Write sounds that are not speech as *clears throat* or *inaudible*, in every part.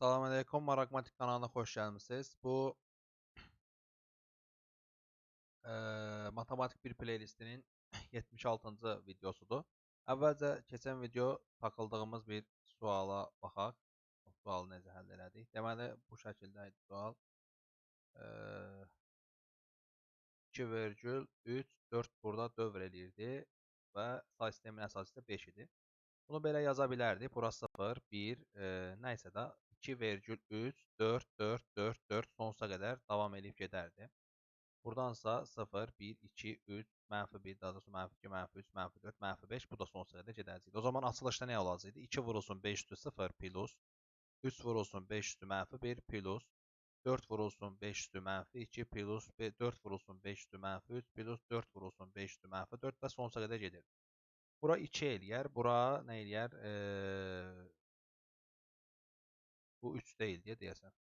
Salamünaleyküm, Maraqmatik kanalına xoş gəlmisiniz. Bu *clears throat* eee, matematik bir playlistinin *clears throat* 76-cı videosudur. Əvvəlcə keçən video takıldığımız bir suala baxaq. O sualı necə həll elədik? Deməli, bu şəkildə idi sual. Eee 2,3 4 burada dövr eləyirdi və say sistemin əsası isə 5 idi. Bunu belə yaza bilərdik. Bura 0, 1, e, nəysə də 2,3, 4, 4, 4, 4 sonsuza qədər davam edib gedərdi. Buradansa 0, 1, 2, 3, mənfi 1, daha doğrusu mənfi 2, mənfi 3, mənfi 4, mənfi 5 bu da sonsuza qədər gedəcəkdi. O zaman açılışda nə olacaqdı? 2 vurulsun 5 üstü 0 plus, 3 vurulsun 5 üstü mənfi 1 plus, 4 vurulsun 5 üstü mənfi 2 plus, 4 vurulsun 5 üstü mənfi 3 plus, 4 vurulsun 5 üstü mənfi 4 və sonsuza qədər gedir. Bura 2 eləyər, bura nə eləyər? Ee, bu 3 deyil deyə deyəsən.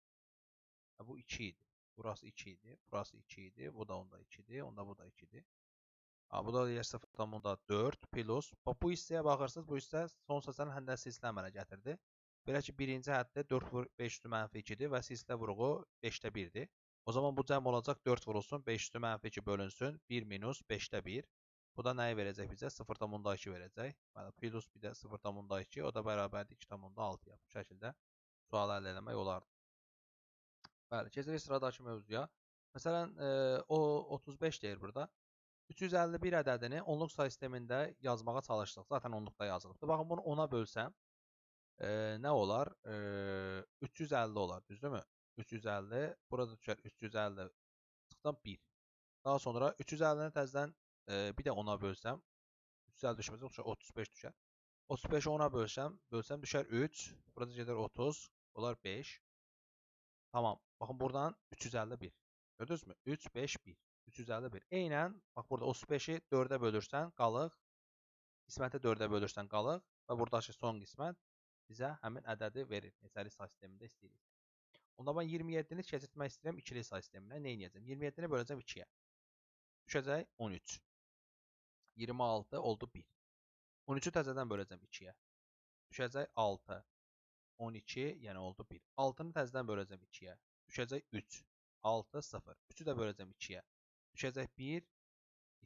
Bu 2 idi. Burası 2 idi. Burası 2 idi. Bu da onda 2 idi. Onda bu da 2 idi. Bu da deyər 0.4 plus. Bu hissəyə baxırsınız. Bu hissə son səslərin həndəsi hisslə əmələ gətirdi. Belə ki, birinci həddə 4 vur 5 üstü mənfi 2-dir və silsilə vurğu 5-də 1-dir. O zaman bu cəm olacaq 4 vurulsun 5 üstü mənfi 2 bölünsün 1 minus 5-də 1. Bu da nəyi verəcək bizə? 0.2 verəcək. Plus bir də 0.2, o da bərabərdir 2.6 yap. Bu şəkildə sual əldə etmək olardı. Bəli, keçirik sıradakı mövzuya. Məsələn, o 35 deyir burada. 351 ədədini onluq say sistemində yazmağa çalışdıq. Zaten onluqda yazılıbdır. Baxın, bunu 10-a bölsəm, e, nə olar? E, 350 olar, düzdürmü? 350, burada düşər 350 çıxdan 1. Daha sonra 350-ni təzədən e, bir də 10-a bölsəm, 350 düşməsə, düşər 35 düşər. 35-i 10-a bölsəm, bölsəm düşər 3. Burada gedir 30. Olar 5. Tamam. Baxın buradan 351. Gördünüzmü? 3, 5, 1. 351. Eynən, bax burada 35-i 4-ə bölürsən, qalıq. Qisməti 4-ə bölürsən, qalıq. Və buradakı son qismət bizə həmin ədədi verir. Neçəli say sistemində istəyirik. Onda mən 27-ni keçirtmək istəyirəm ikili say sisteminə. Nə edəcəm? 27-ni böləcəm 2-yə. Düşəcək 13. 26 oldu 1. 13-ü təzədən böləcəm 2-yə. Düşəcək 6. 12, yəni oldu 1. 6-nı təzədən böləcəm 2-yə. Düşəcək 3. 6, 0. 3-ü də böləcəm 2-yə. Düşəcək 1,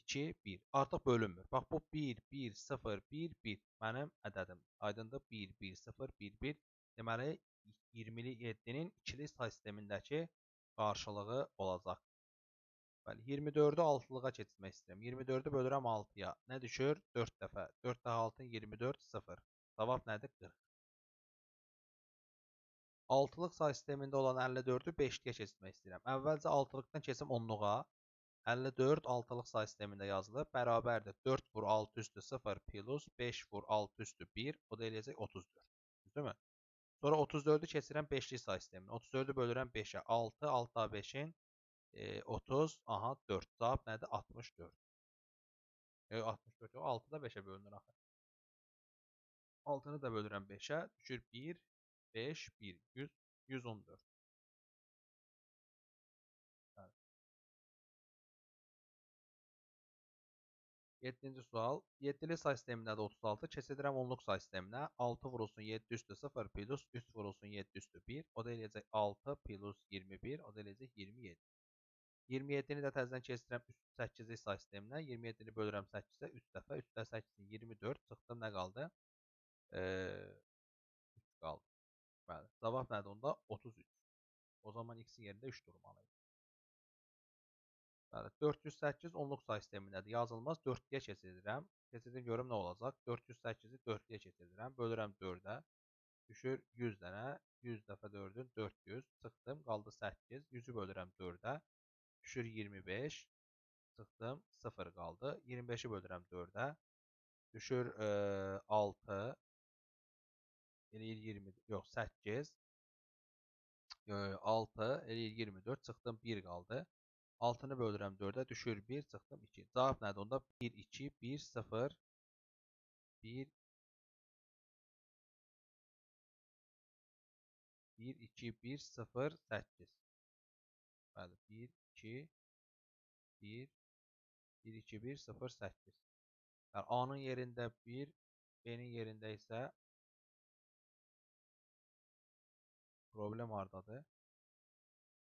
2, 1. Artıq bölünmür. Bax, bu 1, 1, 0, 1, 1 mənim ədədim. Aydındır? 1, 1, 0, 1, 1. Deməli, 27-nin ikili say sistemindəki qarşılığı olacaq. Bəli, 24-ü 6-lığa keçirmək istəyirəm. 24-ü bölürəm 6-ya. Nə düşür? 4 dəfə. 4 daha 6 24 0. Cavab nədir? 40. 6-lıq say sistemində olan 54-ü 5-liyə keçirmək istəyirəm. Əvvəlcə 6-lıqdan keçim 10-luğa. 54 6-lıq say sistemində yazılır. Bərabərdir 4 vur 6 üstü 0 plus 5 vur 6 üstü 1. O da eləyəcək 34. Düzdürmü? Sonra 34-ü keçirəm 5-lik say sisteminə. 34-ü bölürəm 5-ə. 6, 6 daha 5-in e, 30, aha 4. Cavab nədir? 64. E, 64 yox, 6 da 5-ə bölünür axı. 6-nı da bölürəm 5-ə, düşür 1, 5, 1, 100, 114. Evet. 7-ci sual. 7-li say sisteminə də 36, keçidirəm onluq say sisteminə. 6 vurulsun 7 üstü 0 plus 3 vurulsun 7 üstü 1. O da eləyəcək 6 plus 21, o da eləyəcək 27. 27-ni də təzədən keçirəm üst 8-ci say sisteminə. 27-ni bölürəm 8-ə 3 dəfə. 3 də 8-in 24 çıxdım nə qaldı? Ee, 3 qaldı. Bəli. Cavab nədir onda? 33. O zaman x-in yerində 3 durmalıydı. Bəli. 408 onluq say sistemindədir. Yazılmaz 4-yə keçirirəm. Keçirdim görüm nə olacaq? 408-i 4-yə keçirirəm. Bölürəm 4-ə. Düşür 100 dənə. 100 dəfə 4-ün 400. Çıxdım. Qaldı 8. 100-ü bölürəm 4-ə. Düşür 25. Çıxdım. 0 qaldı. 25-i bölürəm 4-ə. Düşür e, 6. Eləyir 20. Yox 8. E, 6. Eləyir 24. Çıxdım 1 qaldı. 6-nı bölürəm 4-ə. Düşür 1. Çıxdım 2. Cavab nədir onda? 1, 2, 1, 0. 1, 1, 2, 1, 0, 8. Bəli, 1, 2, 1, 1, 2, 1, 0, 8. Yəni A-nın yerində 1, B-nin yerində isə Problem hardadır?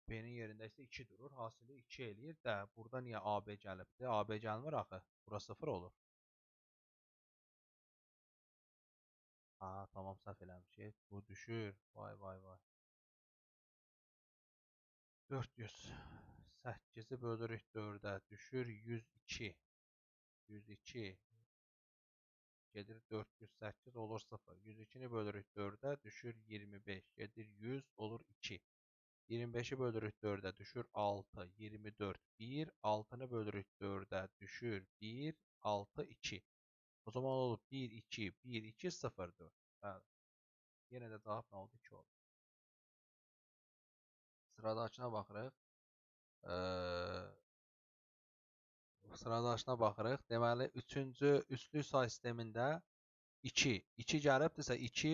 B-nin yerində isə 2 durur. Hasili 2 eləyir də. Burada niyə AB gəlibdi? AB gəlmir axı. Bura 0 olur. Ha, tamam səhv eləmişik. Bu düşür. Vay vay vay. 400. 8-i bölürük 4-ə. Düşür 102. 102. Gedir 408 olur 0. 102-ni bölürük 4-ə. Düşür 25. Gedir 100 olur 2. 25'i bölürük 4'e düşür 6, 24, 1. 6'nı bölürük 4'e düşür 1, 6, 2. O zaman olur 1, 2, 1, 2, 0, 4. Bəli. Yenə də cavab nə oldu? 2 oldu. Sıradakına baxırıq. Ee, sıradakına baxırıq. Deməli, üçüncü üçlü say sistemində 2. 2 gəlibdirsə 2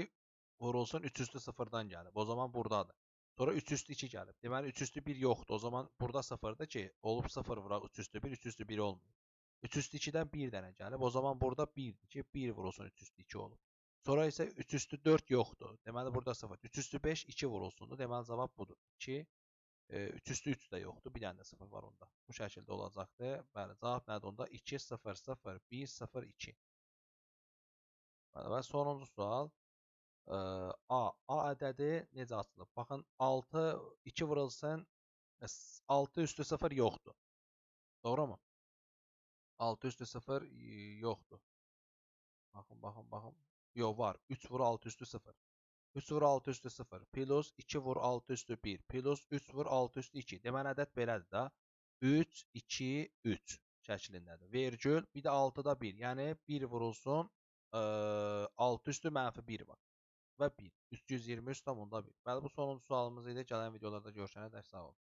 vurulsun 3 üstü 0-dan gəlib. O zaman buradadır. Sonra 3 üstü 2 gəlib. Deməli 3 üstü 1 yoxdur. O zaman burada 0-dır ki, olub 0 vuraq 3 üstü 1, 3 üstü 1 olmuyor. 3 üstü 2-dən 1 dənə gəlib. O zaman burada 1-dir ki, 1 vurulsun 3 üstü 2 olub. Sonra isə 3 üstü 4 yoxdur. Deməli burada 0. 3 üstü 5 2 vurulsundur. Deməli cavab budur. 2 e, 3 üstü 3 də yoxdur. Bir dənə də 0 var onda. Bu şəkildə olacaqdır. Bəli, cavab nədir onda? 2 0 0 1 0 2. Bəli, və sonuncu sual. Ə, A. A ədədi necə açılıb? Baxın 6 2 vurulsun 6 üstü 0 yoxdur. Doğru mu? 6 üstü 0 e, yoxdur. Baxın, baxın, baxın. Yox var. 3 vur 6 üstü 0. 3 vur 6 üstü 0. Plus 2 vur 6 üstü 1. Plus 3 vur 6 üstü 2. Deməli ədəd belədir da. 3 2 3 şəklindədir. Vergül bir də 6-da 1. Yəni 1 vurulsun ə, 6 üstü mənfi 1 var. Və 1. 323 tam onda 1. Bəli bu sonuncu sualımız idi. Gələn videolarda görüşənə dək sağ olun.